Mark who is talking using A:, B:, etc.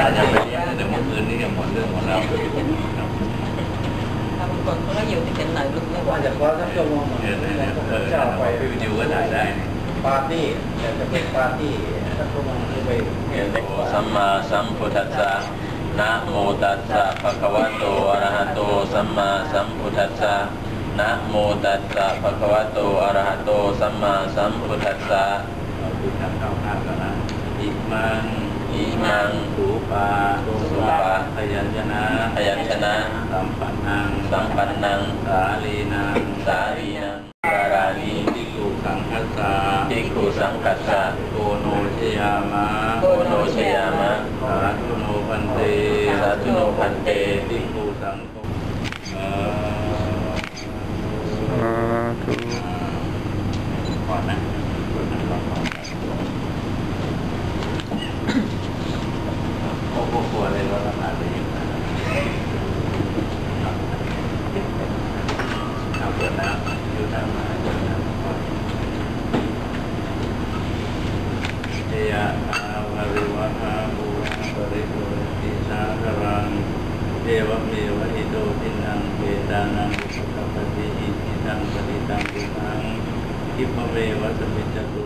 A: ถ้าจะไปเรียนแต่เมื่อคืนนี้ยังหมดเรื่องหมดแล้วค
B: นเขาก็อยู่ที่เป็นหน่อยลึกไม่
C: ว่าจะขอสักชั่วโมง
A: เออเนี่ย
C: พระ
A: เออ
C: เจ้าไป
A: วิดีโอก็ถ่ายได้
C: ปาร์ตี้อยากจะเป็นปาร์ตี้สักชั่วโมงคือไป
D: สัมมาสัมพุทธัสสะนะโมตัสสะภะคะวะโตอะระหะโตสัมมาสัมพุทธัสสะนะโมตัสสะภะคะวะโตอะระหะโตสัมมาสัมพุทธัสสะ
A: อิมัง
D: อิมัง
A: สุปา
D: สุปา
A: พยัญชนะ
D: พยัญชนะ
A: สัมปันนัง
D: สัมปันนัง
A: สาลีนัง
D: สารีนังปารานิ
A: ทิกุสังคัสสะ
D: ภิกุสังกัสสะ
A: โกโนชยามะ
D: โกโนชยามะ
A: สาธุโนพันเต
D: สาธุโนพันเต
A: ทิกุสังโฆเอ่อก่อนนะก่อนนะก่อนก่อนโอ้โหกลัวเลยว่าทำงานไปยังไงเอาเปิดน้ำอยู่น้ำมาเปิดน้ำก่อนเอยะอาวาริวะหาบูราปริปุเรติสาคารังเท วเมวะอิโตทินังเวตานังสุขปฏิอิทิตังปฏิตังตุนังทิพเมวะสมิจตุ